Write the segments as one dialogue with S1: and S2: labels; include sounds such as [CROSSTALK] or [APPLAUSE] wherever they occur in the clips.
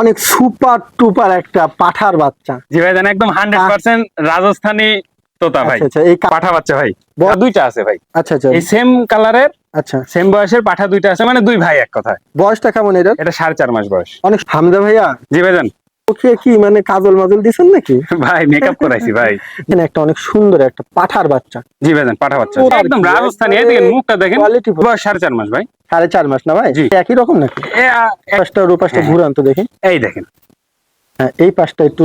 S1: অনেক সুপার টুপার একটা পাঠার বাচ্চা।
S2: জি ভাই জানেন একদম হান্ড্রেড পার্সেন্ট রাজস্থানী তোতা ভাই।
S1: আচ্ছা আচ্ছা এই
S2: পাঠা বাচ্চা ভাই। দুইটা আছে ভাই।
S1: আচ্ছা আচ্ছা।
S2: এই সেম কালারের
S1: আচ্ছা।
S2: সেম বয়সের পাঠা দুইটা আছে মানে দুই ভাই এক কথায়।
S1: বয়সটা কেমন এটা
S2: এটা সাড়ে চার মাস বয়স।
S1: অনেক হামদা ভাইয়া?
S2: জি ভাই জান।
S1: ওকে কি মানে কাজল মাজল দিছেন নাকি?
S2: ভাই মেকআপ করাইছি ভাই।
S1: এখানে একটা অনেক সুন্দর একটা পাঠার বাচ্চা।
S2: জি ভাই জান পাঠা বাচ্চা। একদম রাজস্থানী এই দেখেন মুখটা দেখেন। বয়স সাড়ে চার মাস ভাই।
S1: সাড়ে চার মাস না ভাই? একই রকম নাকি?
S2: হ্যাঁ।
S1: ঘুরান তো দেখি।
S2: এই দেখেন।
S1: হ্যাঁ এই পাশটা একটু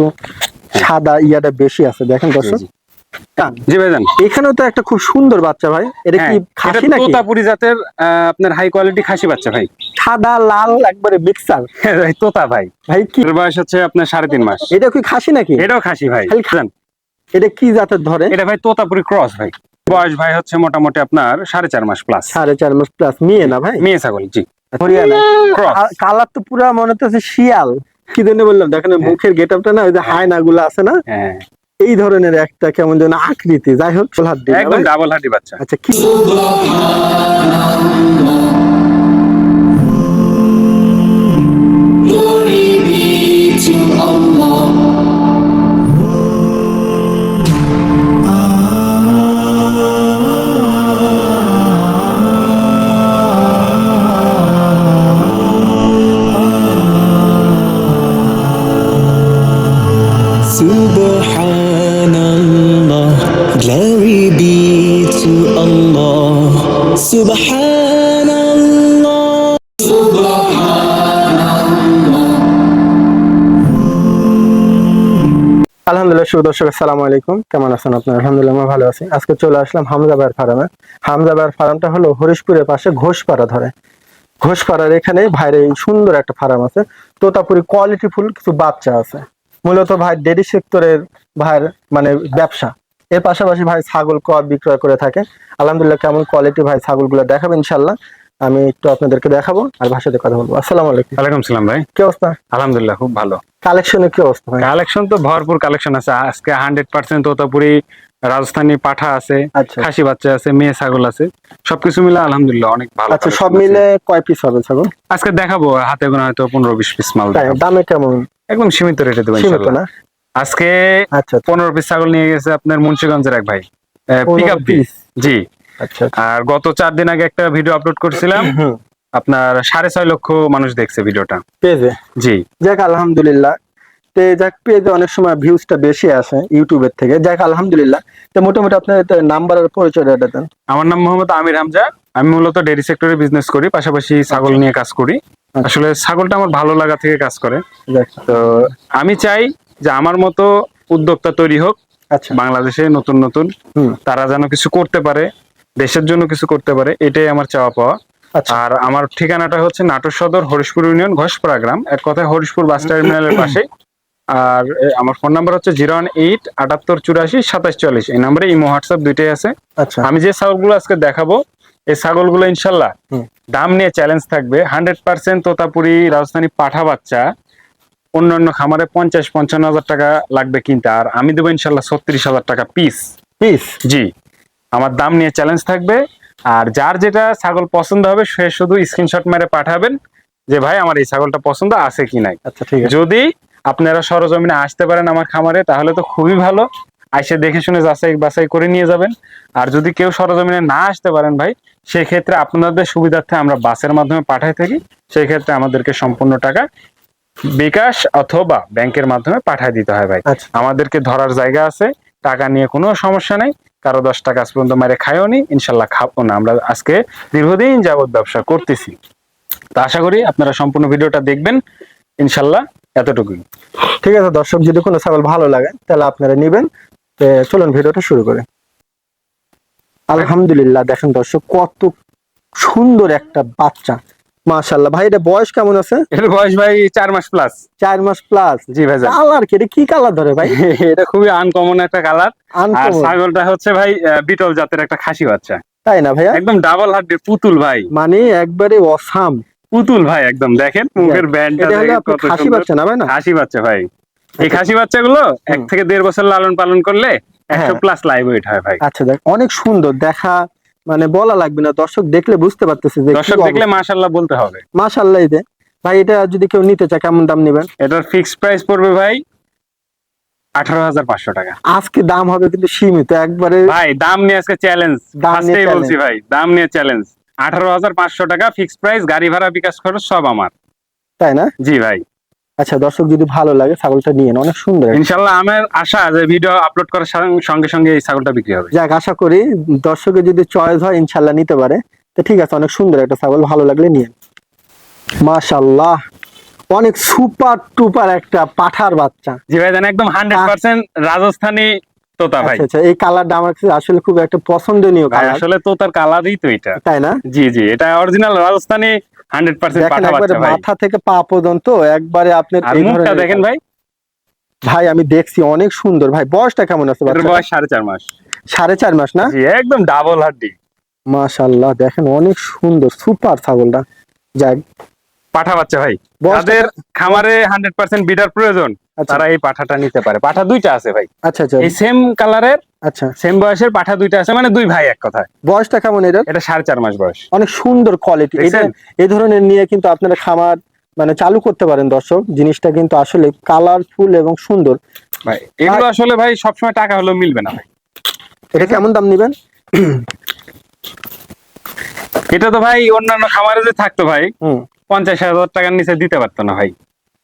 S1: সাদা ইয়াটা বেশি আছে দেখেন দর্শক।
S2: জি,
S1: এখানেও তো একটা খুব সুন্দর বাচ্চা ভাই। এটা
S2: হ্যাঁ,
S1: কি খাসি নাকি?
S2: তোতাপুরি জাতের আপনার হাই কোয়ালিটি খাসি বাচ্চা ভাই।
S1: সাদা লাল একবারে মিক্সার
S2: তোতা ভাই।
S1: ভাই কি
S2: বয়স হচ্ছে আপনার সাড়ে তিন মাস।
S1: এটা কি খাসি নাকি?
S2: এটাও খাসি ভাই
S1: এটা কি জাতের ধরে?
S2: এটা ভাই তোতাপুরি ক্রস ভাই। বয়স ভাই হচ্ছে মোটামুটি আপনার সাড়ে চার মাস প্লাস
S1: সাড়ে চার মাস প্লাস মেয়ে না ভাই?
S2: মেয়ে ছাগল জি।
S1: হরিয়ানা কালার তো পুরো মনে হচ্ছে শিয়াল। কি জন্য বললাম? দেখেন মুখের গেট আপটা না ওই যে হায়না গুলো আছে না?
S2: হ্যাঁ।
S1: এই ধরনের একটা কেমন যেন আকৃতি। যাই হোক
S2: একদম ডাবল হাড্ডি বাচ্চা।
S1: আচ্ছা কি আলহামদুলিল্লাহ শুভ দর্শক, আসসালামু আলাইকুম। কেমন আছেন আপনার? আলহামদুলিল্লাহ, আমরা ভালো আছি। আজকে চলে আসলাম হামজাবার ফার্মে। হামজাবার ফার্মটা হলো হরিশপুরের পাশে ঘোষপাড়া ধরে। ঘোষপাড়ার এখানে ভাইয়ের এই সুন্দর একটা ফার্ম আছে। তোতাপুরি কোয়ালিটি ফুল কিছু বাচ্চা আছে। মূলত ভাই ডেরি সেক্টরের ভাইয়ের মানে ব্যবসা। এর পাশাপাশি ভাই ছাগল ক্রয় বিক্রয় করে থাকে। আলহামদুলিল্লাহ কেমন কোয়ালিটি ভাই ছাগলগুলো দেখাবো ইনশাল্লাহ আমি একটু আপনাদেরকে দেখাবো আর ভাষাতে সাথে কথা বলব। আসসালামু আলাইকুম।
S2: ওয়ালাইকুম সালাম ভাই।
S1: কি অবস্থা?
S2: আলহামদুলিল্লাহ খুব ভালো।
S1: কালেকশনের কি অবস্থা ভাই?
S2: কালেকশন তো ভরপুর কালেকশন আছে। আজকে হান্ড্রেড পার্সেন্ট তোতাপুরি রাজস্থানী পাঠা আছে
S1: আচ্ছা।
S2: খাসি বাচ্চা আছে মেয়ে ছাগল আছে। সবকিছু মিলে আলহামদুলিল্লাহ অনেক ভালো
S1: আচ্ছা সব মিলে কয় পিস হবে ছাগল?
S2: আজকে দেখাবো হাতে গোনা হয়তো পনেরো বিশ পিস মাল
S1: দামে কেমন?
S2: একদম সীমিত রেটে দেবো
S1: সীমিত না?
S2: আজকে
S1: আচ্ছা আচ্ছা।
S2: পনেরো পিস ছাগল নিয়ে গেছে আপনার মুন্সিগঞ্জের এক ভাই। Pick up
S1: piece?
S2: জি। আর গত চার দিন আগে একটা ভিডিও আপলোড করছিলাম। আপনার সাড়ে ছয় লক্ষ মানুষ দেখছে ভিডিওটা
S1: পেজে
S2: জি।
S1: যাক আলহামদুলিল্লাহ। তো যাক পেজে অনেক সময় ভিউজটা বেশি আসে ইউটিউবের থেকে। যাক আলহামদুলিল্লাহ। তো মোটামুটি আপনার নাম্বার আর পরিচয়টা দেন।
S2: আমার নাম মোহাম্মদ আমির হামজা। আমি মূলত ডেরি সেক্টরে বিজনেস করি পাশাপাশি ছাগল নিয়ে কাজ করি।
S1: আচ্ছা।
S2: আসলে ছাগলটা আমার ভালো লাগা থেকে কাজ করে। তো আমি চাই যে আমার মতো উদ্যোক্তা তৈরি হোক
S1: আচ্ছা।
S2: বাংলাদেশে নতুন নতুন। তারা যেন কিছু করতে পারে। দেশের জন্য কিছু করতে পারে এটাই আমার চাওয়া পাওয়া।
S1: আচ্ছা।
S2: আর আমার ঠিকানাটা হচ্ছে নাটোর সদর হরিশপুর ইউনিয়ন ঘোষপাড়া গ্রাম। এক কথায় হরিশপুর বাস টার্মিনালের পাশে আর আমার ফোন নাম্বার হচ্ছে জিরো ওয়ান এইট আটাত্তর চুরাশি সাতাশ চল্লিশ। এই নাম্বারে ইমো হোয়াটসঅ্যাপ দুইটাই আছে।
S1: আচ্ছা।
S2: আমি যে ছাগলগুলো আজকে দেখাবো এই ছাগলগুলো ইনশাল্লাহ দাম নিয়ে চ্যালেঞ্জ থাকবে। হান্ড্রেড পার্সেন্ট তোতাপুরি রাজধানী পাঠা বাচ্চা। অন্যান্য খামারে পঞ্চাশ পঞ্চান্ন হাজার টাকা লাগবে কিনতে। আর আমি দেবো ইনশাল্লাহ ছত্রিশ হাজার টাকা পিস
S1: পিস
S2: জি। আমার দাম নিয়ে চ্যালেঞ্জ থাকবে। আর যার যেটা ছাগল পছন্দ হবে সে শুধু স্ক্রিনশট মেরে পাঠাবেন যে ভাই আমার এই ছাগলটা পছন্দ আছে কি নাই?
S1: আচ্ছা ঠিক আছে।
S2: যদি আপনারা সরজমিনে আসতে পারেন আমার খামারে তাহলে তো খুবই ভালো। আইসে দেখে শুনে যাচাই বাছাই করে নিয়ে যাবেন। আর যদি কেউ সরজমিনে না আসতে পারেন ভাই সেই ক্ষেত্রে আপনাদের সুবিধার্থে আমরা বাসের মাধ্যমে পাঠাই থাকি। সেই ক্ষেত্রে আমাদেরকে সম্পূর্ণ টাকা বিকাশ অথবা ব্যাংকের মাধ্যমে পাঠায় দিতে হয় ভাই।
S1: আচ্ছা।
S2: আমাদেরকে ধরার জায়গা আছে টাকা নিয়ে কোনো সমস্যা নেই। কারও দশ টাকা আজ পর্যন্ত মারে খাইও নি ইনশাল্লাহ খাব না। আমরা আজকে দীর্ঘদিন যাবত ব্যবসা করতেছি। তা আশা করি আপনারা সম্পূর্ণ ভিডিওটা দেখবেন, ইনশাল্লাহ এতটুকুই।
S1: ঠিক আছে, দর্শক, যদি কোনো ছাগল ভালো লাগে, তাহলে আপনারা নিবেন। চলুন ভিডিওটা শুরু করে। আলহামদুলিল্লাহ, দেখেন দর্শক, কত সুন্দর একটা বাচ্চা। মাশাল্লাহ ভাই এটা বয়স কেমন আছে?
S2: এর বয়স ভাই চার মাস প্লাস
S1: চার মাস প্লাস
S2: জি ভাই
S1: কালার কি? এটা কি কালার ধরে ভাই? [LAUGHS]
S2: এটা খুবই আনকমন একটা কালার আর ছাগলটা হচ্ছে ভাই বিটল জাতের একটা খাসি বাচ্চা।
S1: তাই না ভাইয়া?
S2: একদম ডাবল হার্টের পুতুল ভাই।
S1: মানে একবারে অসাম।
S2: পুতুল ভাই একদম। দেখেন মুখের ব্যান্ডটা দেখেন কত
S1: খাসি বাচ্চা না ভাই না?
S2: খাসি বাচ্চা ভাই। এই খাসি বাচ্চাগুলো এক থেকে দেড় বছর লালন পালন করলে একশো। প্লাস লাইভ ওয়েট হয় ভাই।
S1: আচ্ছা দেখ অনেক সুন্দর। দেখা মানে বলা লাগবে না। দর্শক দেখলে বুঝতে পারতেছে যে
S2: দর্শক দেখলে মাশাল্লাহ বলতে হবে।
S1: মাশাল্লাহ যে। ভাই এটা যদি কেউ নিতে চায় কেমন দাম নেবেন?
S2: এটার ফিক্সড প্রাইস পড়বে ভাই আঠারো হাজার পাঁচশো টাকা।
S1: আজকে দাম হবে কিন্তু সীমিত একবারে
S2: ভাই দাম নিয়ে আজকে চ্যালেঞ্জ বলছি ভাই দাম নিয়ে চ্যালেঞ্জ আঠারো হাজার পাঁচশো টাকা ফিক্সড প্রাইস গাড়ি ভাড়া বিকাশ খরচ সব আমার।
S1: তাই না?
S2: জি ভাই।
S1: আচ্ছা দর্শক যদি ভালো লাগে ছাগলটা নিয়ে অনেক সুন্দর
S2: ইনশাল্লাহ আমার আশা যে ভিডিও আপলোড করার সঙ্গে- সঙ্গে এই ছাগলটা বিক্রি হবে।
S1: যাক আশা করি দর্শকের যদি চয়েস হয় ইনশাল্লাহ নিতে পারে। তো ঠিক আছে অনেক সুন্দর একটা ছাগল ভালো লাগলে নিয়ে মাশাল্লাহ অনেক সুপার টুপার একটা পাঠার বাচ্চা।
S2: জি ভাই একদম হান্ড্রেড পার্সেন্ট রাজস্থানী তোতা ভাই।
S1: আচ্ছা আচ্ছা এই কালারটা আমার কাছে আসলে খুব একটা পছন্দনীয় কালার
S2: আসলে তোতার কালারই তো এটা।
S1: তাই না?
S2: জি জি এটা অরিজিনাল রাজস্থানী হান্ড্রেড পার্সেন্ট
S1: মাথা থেকে পা পর্যন্ত একবারে আপনার
S2: মুখটা দেখেন ভাই।
S1: ভাই আমি দেখছি অনেক সুন্দর। ভাই বয়সটা কেমন আছে
S2: বয়স সাড়ে চার মাস।
S1: সাড়ে চার মাস না?
S2: একদম ডাবল হাড্ডি।
S1: মাশাল্লাহ দেখেন অনেক সুন্দর সুপার ছাগলটা। যাক
S2: পাঠা বাচ্চা ভাই। যাদের খামারে হান্ড্রেড পার্সেন্ট বিটার প্রয়োজন।
S1: আচ্ছা।
S2: তারা এই পাঠাটা নিতে পারে। পাঠা দুইটা আছে ভাই।
S1: আচ্ছা আচ্ছা।
S2: এই সেম কালারের
S1: আচ্ছা।
S2: সেম বয়সের পাঠা দুইটা আছে মানে দুই ভাই এক কথায়।
S1: বয়সটা কেমন এটার?
S2: এটা সাড়ে চার মাস বয়স।
S1: অনেক সুন্দর কোয়ালিটি এটা এই ধরনের নিয়ে কিন্তু আপনারা খামার মানে চালু করতে পারেন দর্শক। জিনিসটা কিন্তু আসলে কালারফুল এবং সুন্দর।
S2: ভাই এগুলো আসলে ভাই সবসময় টাকা হলেও মিলবে না ভাই।
S1: এটা কেমন দাম নেবেন?
S2: এটা তো ভাই অন্যান্য খামারে যে থাকতো ভাই
S1: হুম।
S2: পঞ্চাশ হাজার টাকার নিচে দিতে পারতো না ভাই।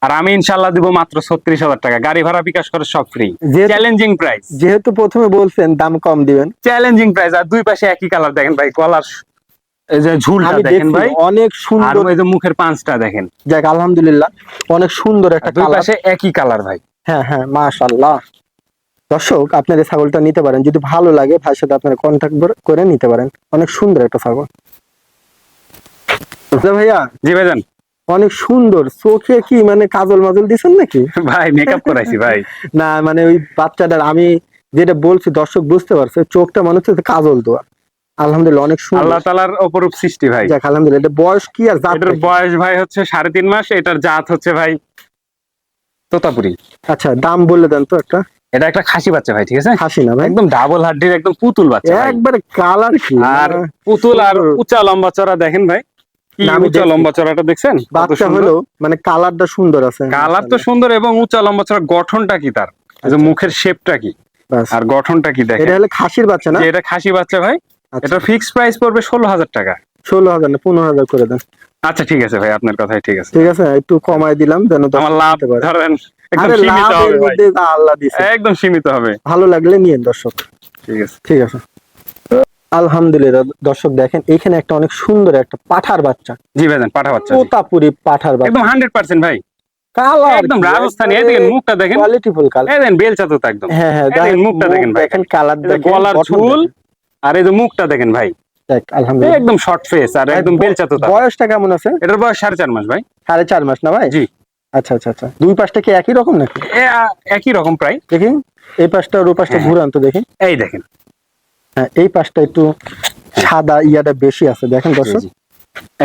S2: আর আমি ইনশাল্লাহ দিব মাত্র ছত্রিশ হাজার টাকা। গাড়ি ভাড়া বিকাশ করে সব ফ্রি চ্যালেঞ্জিং প্রাইস
S1: যেহেতু প্রথমে বলছেন দাম কম দিবেন।
S2: চ্যালেঞ্জিং প্রাইস আর দুই পাশে একই কালার দেখেন ভাই কলার যে ঝুলটা দেখেন ভাই।
S1: অনেক
S2: আর
S1: সুন্দর
S2: ওই যে মুখের পাঁচটা দেখেন।
S1: যাক আলহামদুলিল্লাহ অনেক সুন্দর একটা
S2: দুই
S1: কালার
S2: পাশে একই কালার ভাই।
S1: হ্যাঁ হ্যাঁ দর্শক আপনার এই ছাগলটা নিতে পারেন। যদি ভালো লাগে ভাইয়ের সাথে আপনারা কন্ট্যাক্ট করে নিতে পারেন। অনেক সুন্দর একটা ছাগল। ভাইয়া
S2: জি ভাইজান।
S1: অনেক সুন্দর চোখে কি মানে কাজল মাজল দিছেন নাকি?
S2: ভাই মেকআপ করাইছি ভাই। [LAUGHS]
S1: না মানে ওই বাচ্চাটার আমি যেটা বলছি দর্শক বুঝতে পারছে চোখটা মনে হচ্ছে কাজল দেওয়া আলহামদুলিল্লাহ অনেক সুন্দর।
S2: আল্লাহ তালার অপরূপ সৃষ্টি ভাই।
S1: যাক আলহামদুলিল্লাহ এটা বয়স কি আর জাত
S2: এটার বয়স ভাই হচ্ছে সাড়ে তিন মাস এটার জাত হচ্ছে ভাই তোতাপুরি।
S1: আচ্ছা দাম বলে দেন তো একটা।
S2: এটা একটা খাসি বাচ্চা ভাই ঠিক আছে?
S1: হাসি না ভাই।
S2: একদম ডাবল হাড্ডির একদম পুতুল বাচ্চা
S1: একবারে কালার কি?
S2: আর পুতুল আর উঁচা লম্বা চড়া দেখেন ভাই। উঁচা। লম্বা চড়াটা দেখছেন?
S1: বাচ্চা হলো মানে কালারটা সুন্দর আছে।
S2: কালার তো সুন্দর এবং উঁচা লম্বা চড়া গঠনটা কি তার?
S1: আচ্ছা।
S2: মুখের শেপটা কি? আর গঠনটা কি দেখেন?
S1: এটা হলো খাসির বাচ্চা না?
S2: এটা খাসি বাচ্চা ভাই।
S1: আচ্ছা।
S2: এটা ফিক্স প্রাইস পড়বে ষোলো হাজার টাকা।
S1: ষোলো হাজার না পনেরো হাজার করে দেন।
S2: আচ্ছা ঠিক আছে ভাই আপনার কথাই ঠিক আছে।
S1: ঠিক আছে একটু কমাই দিলাম যেন
S2: আমার লাভ ধরেন একদম সীমিত হবে একদম সীমিত হবে।
S1: ভালো লাগলে নিয়ে দর্শক।
S2: ঠিক আছে।
S1: ঠিক আছে। আলহামদুলিল্লাহ দর্শক দেখেন এখানে একটা অনেক সুন্দর একটা পাঠার বাচ্চা।
S2: জি ভাইজান পাঠা বাচ্চা।
S1: তোতাপুরি পাঠার বাচ্চা।
S2: একদম হান্ড্রেড পার্সেন্ট ভাই।
S1: কালার
S2: একদম রাজস্থানী এই দেখেন মুখটা দেখেন।
S1: কোয়ালিটিফুল কালার
S2: এই দেখেন বেলচা তো একদম।
S1: হ্যাঁ হ্যাঁ
S2: দেখেন মুখটা দেখেন ভাই।
S1: দেখেন কালার দেখেন
S2: গলার আর এই যে মুখটা দেখেন ভাই।
S1: আলহামদুলিল্লাহ।
S2: একদম শর্ট ফেস আর একদম বেলচা তো
S1: বয়সটা কেমন আছে?
S2: এটার বয়স সাড়ে চার মাস ভাই।
S1: সাড়ে চার মাস না ভাই?
S2: জি।
S1: আচ্ছা আচ্ছা আচ্ছা। দুই পাশটা কি একই রকম নাকি?
S2: একই রকম প্রায়।
S1: দেখি। এই পাশটা আর ওই পাশটা
S2: হ্যাঁ।
S1: ঘুরান তো দেখি।
S2: এই দেখেন।
S1: হ্যাঁ এই পাশটা একটু সাদা ইয়াটা বেশি আছে দেখেন দর্শক।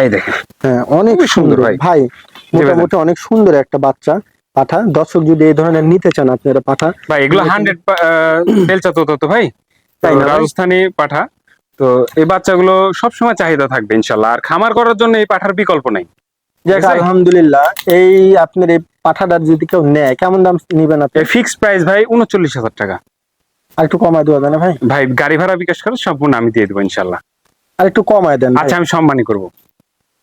S2: এই দেখেন।
S1: হ্যাঁ অনেক
S2: সুন্দর ভাই।
S1: মোটামুটি অনেক সুন্দর একটা বাচ্চা পাঠা। দর্শক যদি এই ধরনের নিতে চান আপনারা পাঠা
S2: ভাই এগুলো হান্ড্রেড বেলচা তো তো ভাই?
S1: তাই
S2: রাজস্থানী পাঠা। তো এই বাচ্চাগুলো সবসময় চাহিদা থাকবে ইনশাল্লাহ আর খামার করার জন্য এই পাঠার বিকল্প নেই।
S1: আলহামদুলিল্লাহ। এই আপনার এই পাঠাটার যদি কেউ নেয় কেমন দাম নিবেন আপনি?
S2: ফিক্সড প্রাইস ভাই উনচল্লিশ হাজার টাকা।
S1: আর একটু কমায় দেওয়া যায় না ভাই?
S2: ভাই গাড়ি ভাড়া বিকাশ করে সম্পূর্ণ আমি দিয়ে দেবো ইনশাল্লাহ
S1: আর একটু কমায় দেন
S2: আচ্ছা আমি সম্মানই করব।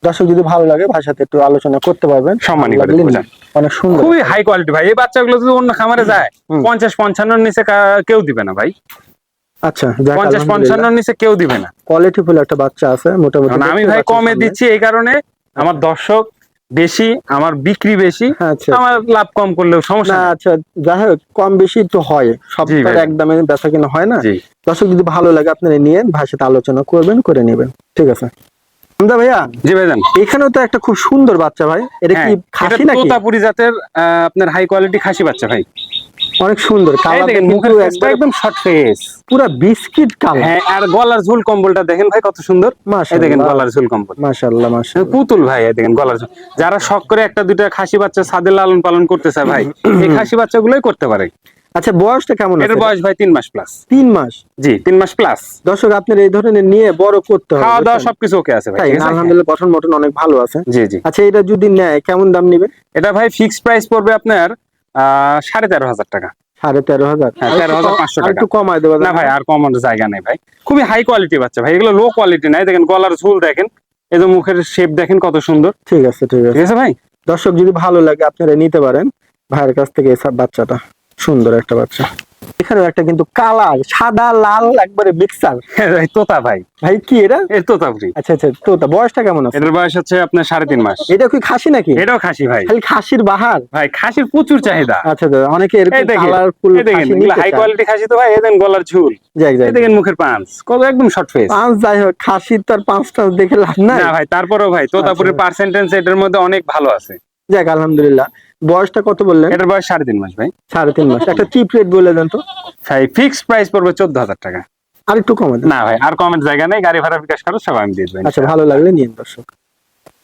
S1: দর্শক যদি ভালো লাগে ভাইয়ের সাথে একটু আলোচনা করতে পারবেন
S2: সম্মানই
S1: ভালো
S2: করে
S1: অনেক সুন্দর।
S2: খুবই হাই কোয়ালিটি ভাই। এই বাচ্চাগুলো যদি অন্য খামারে যায় পঞ্চাশ পঞ্চান্নর নিচে কেউ দিবে না ভাই।
S1: আচ্ছা
S2: পঞ্চাশ পঞ্চান্নর নিচে কেউ দিবে না।
S1: কোয়ালিটি ফুল একটা বাচ্চা আছে মোটামুটি
S2: আমি ভাই কমে দিচ্ছি এই কারণে আমার দর্শক বেশি আমার বিক্রি বেশি
S1: আচ্ছা।
S2: আমার লাভ কম করলেও সমস্যা
S1: আচ্ছা যাই হোক কম বেশি তো হয়। সব। একদমে বেচা কিনা হয় না? দর্শক যদি ভালো লাগে আপনারা নিয়ে ভাষাতে আলোচনা করবেন করে নেবেন। ঠিক আছে? ভাইয়া
S2: জি ভাইজান
S1: এখানেও তো একটা খুব সুন্দর বাচ্চা ভাই। এটা কি
S2: হ্যাঁ,
S1: খাসি নাকি?
S2: তোতাপুরি জাতের আপনার হাই কোয়ালিটি খাসি বাচ্চা ভাই।
S1: অনেক সুন্দর
S2: একদম শর্ট ফেস
S1: পুরো বিস্কিট কালার।
S2: হ্যাঁ আর গলার ঝুল কম্বলটা দেখেন ভাই কত সুন্দর। দেখেন গলার ঝুল কম্বল।
S1: মাশাআল্লাহ মাশাআল্লাহ।
S2: পুতুল ভাই দেখেন গলার ঝুল। যারা শখ করে একটা দুইটা খাসি বাচ্চা ছাদে লালন পালন করতে চায় ভাই এই খাসি বাচ্চাগুলোই করতে পারে।
S1: আচ্ছা বয়সটা কেমন
S2: এটার বয়স ভাই তিন মাস প্লাস
S1: তিন মাস?
S2: জি তিন মাস প্লাস
S1: দর্শক আপনার এই ধরনের নিয়ে বড় করতে হবে
S2: খাওয়া দাওয়া সবকিছু ওকে আছে ভাই
S1: আলহামদুলিল্লাহ গঠন মটন অনেক ভালো আছে।
S2: জি জি।
S1: আচ্ছা এটা যদি নেয় কেমন দাম নিবে?
S2: এটা ভাই ফিক্সড প্রাইস পড়বে আপনার সাড়ে তেরো হাজার টাকা।
S1: সাড়ে তেরো হাজার। তেরো
S2: হাজার
S1: পাঁচশো টাকা। একটু কমায় দেবো
S2: না ভাই আর কমানোর জায়গা নেই ভাই। খুবই হাই কোয়ালিটি বাচ্চা ভাই এগুলো লো কোয়ালিটি নাই। দেখেন গলার ঝুল দেখেন এই যে মুখের শেপ দেখেন কত সুন্দর।
S1: ঠিক আছে ঠিক আছে।
S2: ঠিক আছে ভাই?
S1: দর্শক যদি ভালো লাগে আপনারা নিতে পারেন। ভাইয়ের কাছ থেকে এসব বাচ্চাটা। সুন্দর একটা বাচ্চা। এখানেও একটা কিন্তু কালার সাদা লাল একবারে মিক্সার
S2: তোতা ভাই।
S1: ভাই কি এটা?
S2: এর তোতাপুরি
S1: আচ্ছা আচ্ছা তো তা বয়সটা কেমন আছে?
S2: এটার বয়স হচ্ছে আপনার সাড়ে তিন মাস।
S1: এটা কি খাসি নাকি?
S2: এটাও খাসি ভাই।
S1: খালি খাসির বাহার?
S2: ভাই খাসির প্রচুর চাহিদা।
S1: আচ্ছা দাদা অনেকে এরকম
S2: এই দেখেন
S1: কালারফুল
S2: দেখেন হাই কোয়ালিটি খাসি তো ভাই এই দেখেন গলার ঝুল।
S1: যাই যাই।
S2: দেখেন মুখের পাঁচ কত একদম শর্ট ফেস
S1: পাঁচ যাই হোক খাসির তো আর পাঁচটা দেখে লাভ নাই।
S2: না ভাই তারপরেও ভাই তোতাপুরের
S1: আচ্ছা।
S2: পার্সেন্টেজ এটার মধ্যে অনেক ভালো আছে।
S1: যাক আলহামদুলিল্লাহ। বয়সটা কত বললেন?
S2: এটার বয়স সাড়ে তিন মাস ভাই।
S1: সাড়ে তিন মাস। একটা চিপ রেট বলে দেন তো।
S2: ভাই ফিক্সড প্রাইস পড়বে চোদ্দ হাজার টাকা।
S1: আর একটু কমে
S2: না ভাই আর কমের জায়গা নেই গাড়ি ভাড়া বিকাশ করো সব আমি দিয়ে দেবেন
S1: আচ্ছা ভালো লাগলে নিন দর্শক।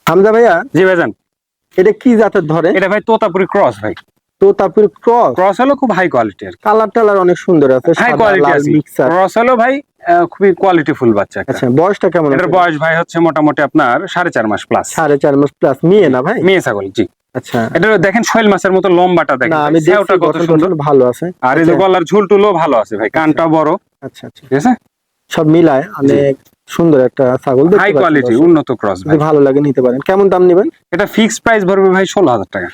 S1: হামজা ভাইয়া
S2: জি ভাইজান।
S1: এটা কি জাতের ধরে?
S2: এটা ভাই তোতাপুরি ক্রস ভাই।
S1: তো তারপরে ক্রস
S2: ক্রস হলো খুব হাই কোয়ালিটি আর
S1: কালার টালার অনেক সুন্দর আছে
S2: হাই কোয়ালিটি আছে।
S1: মিক্সার
S2: ক্রস হলো ভাই খুবই কোয়ালিটি ফুল বাচ্চা
S1: আচ্ছা বয়সটা কেমন
S2: এটার বয়স ভাই হচ্ছে মোটামুটি আপনার সাড়ে চার মাস প্লাস
S1: সাড়ে চার মাস প্লাস মেয়ে না ভাই?
S2: মেয়ে ছাগল জি।
S1: আচ্ছা।
S2: এটা দেখেন শৈল মাছের মতো লম্বাটা দেখেন।
S1: আমি
S2: কত সুন্দর।
S1: ভালো আছে।
S2: আর এই যে
S1: আচ্ছা।
S2: গলার ভালো আছে ভাই কানটা বড়।
S1: আচ্ছা আচ্ছা।
S2: ঠিক আছে?
S1: সব মিলায় অনেক সুন্দর একটা ছাগল দেখতে
S2: হাই কোয়ালিটি উন্নত ক্রস ভাই।
S1: ভালো লাগে নিতে পারেন। কেমন দাম নেবেন?
S2: এটা ফিক্সড প্রাইস ভরবে ভাই ষোলো হাজার টাকা।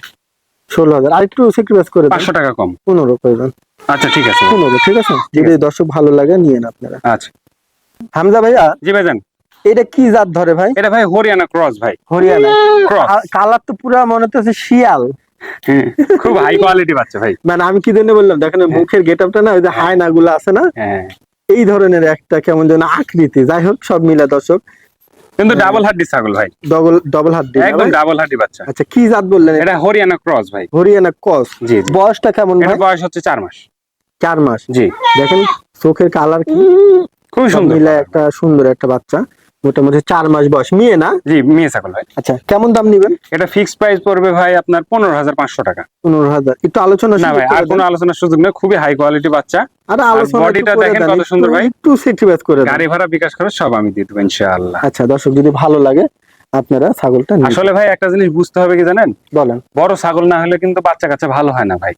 S1: ষোলো হাজার। আর একটু করে দেন।
S2: পাঁচশো টাকা কম।
S1: পনেরো করে দেন।
S2: আচ্ছা ঠিক আছে
S1: পনেরো ঠিক আছে? যদি দর্শক ভালো লাগে নিয়েন আপনারা।
S2: আচ্ছা।
S1: হামজা ভাইয়া
S2: জি ভাইজান।
S1: এটা কি জাত ধরে ভাই?
S2: এটা ভাই হরিয়ানা ক্রস ভাই।
S1: হরিয়ানা।
S2: ক্রস।
S1: কালার তো পুরা মনে হচ্ছে শিয়াল।
S2: খুব হাই কোয়ালিটি বাচ্চা ভাই।
S1: মানে আমি কি জন্য বললাম দেখেন মুখের গেট আপটা না ওই যে হায়না গুলো আছে না?
S2: হ্যাঁ।
S1: এই ধরনের একটা কেমন যেন আকৃতি। যাই হোক সব মিলা দর্শক।
S2: কিন্তু ডাবল হাড্ডি ছাগল ভাই।
S1: ডবল ডবল দিয়ে
S2: একদম ডাবল হাড্ডি বাচ্চা।
S1: আচ্ছা কি জাত বললেন এটা?
S2: হরিয়ানা ক্রস ভাই।
S1: হরিয়ানা ক্রস।
S2: জি
S1: বয়সটা কেমন ভাই?
S2: বয়স হচ্ছে চার মাস।
S1: চার মাস।
S2: জি।
S1: দেখেন চোখের কালার কি? সব
S2: সুন্দর।
S1: মিলায় একটা সুন্দর একটা বাচ্চা। মোটামুটি চার মাস বয়স। মেয়ে না?
S2: জি মেয়ে ছাগল ভাই।
S1: আচ্ছা কেমন দাম নিবেন?
S2: এটা ফিক্সড প্রাইস পড়বে ভাই আপনার পনেরো হাজার পাঁচশো টাকা।
S1: পনেরো হাজার। একটু আলোচনা
S2: না ভাই আর। কোনো আলোচনার সুযোগ নেই খুবই হাই কোয়ালিটি বাচ্চা।
S1: আরে আলোচনা
S2: বডিটা দেখেন কত সুন্দর ভাই।
S1: একটু স্যাক্রিফাইস করে
S2: গাড়ি ভাড়া বিকাশ করে সব আমি দিয়ে দেবো ইনশাআল্লাহ।
S1: আচ্ছা দর্শক যদি ভালো লাগে আপনারা ছাগলটা
S2: আসলে ভাই একটা জিনিস বুঝতে হবে কি জানেন?
S1: বলেন।
S2: বড় ছাগল না হলে কিন্তু বাচ্চা কাচ্চা ভালো হয় না ভাই।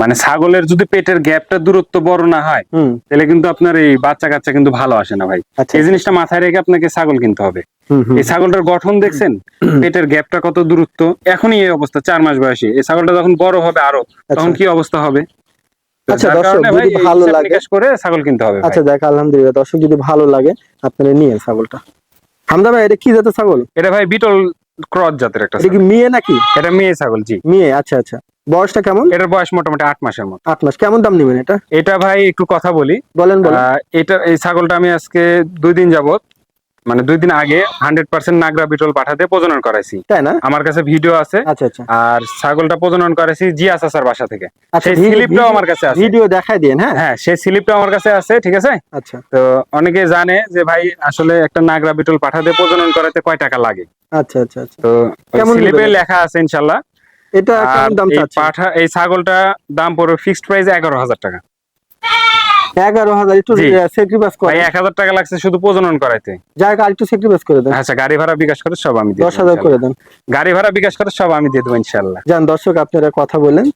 S2: মানে ছাগলের যদি পেটের গ্যাপটা দূরত্ব বড় না হয় তাহলে কিন্তু আপনার এই বাচ্চা কাচ্চা কিন্তু ভালো আসে না ভাই।
S1: আচ্ছা।
S2: এই জিনিসটা মাথায় রেখে আপনাকে ছাগল কিনতে হবে। এই ছাগলটার গঠন দেখছেন? পেটের গ্যাপটা কত দূরত্ব? এখনই এই অবস্থা চার মাস বয়সে। এই ছাগলটা যখন বড় হবে আরও তখন কি অবস্থা হবে?
S1: আচ্ছা, দর্শক,
S2: ভাই
S1: যদি ভালো লাগে-
S2: করে ছাগল কিনতে হবে
S1: আচ্ছা দেখ আলহামদুলিল্লাহ দর্শক যদি ভালো লাগে আপনারা নিয়ে ছাগলটা। হামদা ভাই এটা কি জাতের ছাগল?
S2: এটা ভাই বিটল ক্রস জাতের একটা
S1: এটা কি। মেয়ে নাকি?
S2: এটা মেয়ে ছাগল জি।
S1: মেয়ে আচ্ছা আচ্ছা। বয়সটা কেমন?
S2: এটার বয়স মোটামুটি আট মাসের মতো।
S1: আট মাস। কেমন দাম নেবেন এটা?
S2: এটা ভাই একটু কথা বলি।
S1: বলেন বলেন।
S2: এটা এই ছাগলটা আমি আজকে দুই দিন যাবত মানে দুই দিন আগে হান্ড্রেড পার্সেন্ট নাগরা বিটল পাঠাতে প্রজনন করাইছি।
S1: তাই না?
S2: আমার কাছে ভিডিও আছে।
S1: আচ্ছা আচ্ছা।
S2: আর ছাগলটা প্রজনন করেছি জিয়া চাচার বাসা থেকে।
S1: আচ্ছা
S2: সেই স্লিপটাও আমার কাছে আছে।
S1: ভিডিও দেখাই দিন হ্যাঁ?
S2: হ্যাঁ সেই স্লিপটাও আমার কাছে আছে ঠিক আছে?
S1: আচ্ছা।
S2: তো অনেকে জানে যে ভাই আসলে একটা নাগরা বিটল পাঠাতে প্রজনন করাতে কয় টাকা লাগে?
S1: আচ্ছা আচ্ছা আচ্ছা।
S2: তো স্লিপে লেখা আছে ইনশাল্লাহ।
S1: এটা কেমন দাম চাচ্ছেন?
S2: পাঠা এই ছাগলটা দাম পড়বে ফিক্সড প্রাইস এগারো হাজার টাকা।
S1: এগারো হাজার একটু স্যাক্রিফাইস করে।
S2: এক হাজার টাকা লাগছে শুধু প্রজনন করাইতে।
S1: যাই আর একটু স্যাক্রিফাইস করে দেন।
S2: আচ্ছা গাড়ি ভাড়া বিকাশ করে সব আমি
S1: দশ হাজার করে দেন।
S2: গাড়ি ভাড়া বিকাশ করে সব আমি দিয়ে দেবো ইনশাল্লাহ।
S1: যান দর্শক আপনারা কথা বলেন।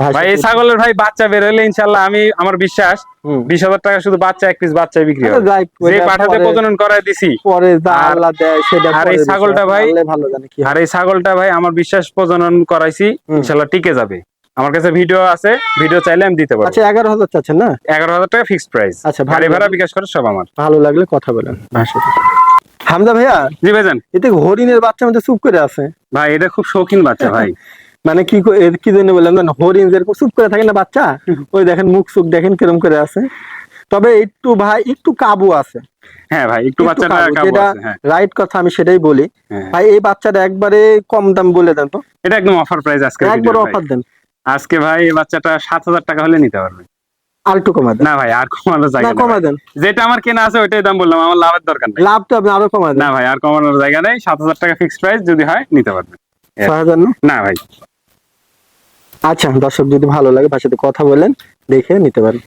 S2: ভাই এই ছাগলের ভাই বাচ্চা বের হলে ইনশাল্লাহ আমি আমার বিশ্বাস। বিশ হাজার টাকা শুধু বাচ্চা এক পিস বাচ্চাই বিক্রি
S1: আচ্ছা,
S2: হবে। যে পাঠাতে প্রজনন করাই দিছি
S1: পরে
S2: আর-
S1: আল্লাহ দেয় সেটা
S2: আর এই ছাগলটা ভাই-
S1: ভালো জানে কি
S2: আর এই ছাগলটা ভাই আমার বিশ্বাস প্রজনন করাইছি ইনশাল্লাহ টিকে যাবে। আমার কাছে ভিডিও আছে ভিডিও চাইলে আমি দিতে পারব।
S1: আচ্ছা এগারো হাজার চাচ্ছেন না?
S2: এগারো হাজার টাকা ফিক্সড প্রাইস
S1: আচ্ছা, ভালো
S2: গাড়ি ভাড়া বিকাশ করে সব আমার।
S1: ভালো লাগলে কথা বলেন। সাথে। হামদা ভাইয়া
S2: জি ভাইজান।
S1: এতে হরিণের বাচ্চা মধ্যে চুপ করে আছে।
S2: ভাই এটা খুব শৌখিন বাচ্চা ভাই। [LAUGHS]
S1: মানে কি কো- এর কি জন্য বললাম জানো? হরিণ যেরকম চুপ করে থাকে না বাচ্চা ওই দেখেন মুখ চুখ দেখেন কিরম করে আছে। তবে একটু ভাই একটু কাবু আছে।
S2: হ্যাঁ ভাই একটু বাচ্চাটা
S1: কাবু,
S2: আছে, হ্যাঁ।
S1: রাইট কথা আমি সেটাই বলি।
S2: হ্যাঁ।
S1: ভাই এই বাচ্চাটা একবারে কম দাম বলে দেন তো।
S2: এটা একদম অফার প্রাইস আজকে
S1: একবার অফার দেন।
S2: আজকে ভাই এই বাচ্চাটা সাত হাজার টাকা হলে নিতে পারবে।
S1: আর একটু কমা
S2: না ভাই আর কমানোর জায়গা
S1: না কমা দেন।
S2: যেটা আমার কেনা আছে ওইটাই দাম বললাম আমার লাভের দরকার নেই।
S1: লাভ তো আপনি আরও কমা দেন।
S2: না ভাই আর কমানোর জায়গা নেই সাত হাজার টাকা ফিক্সড প্রাইস যদি হয় নিতে পারবে
S1: ছয় হাজার না?
S2: ভাই।
S1: আচ্ছা দর্শক যদি ভালো লাগে তার সাথে কথা বলেন দেখে নিতে পারেন।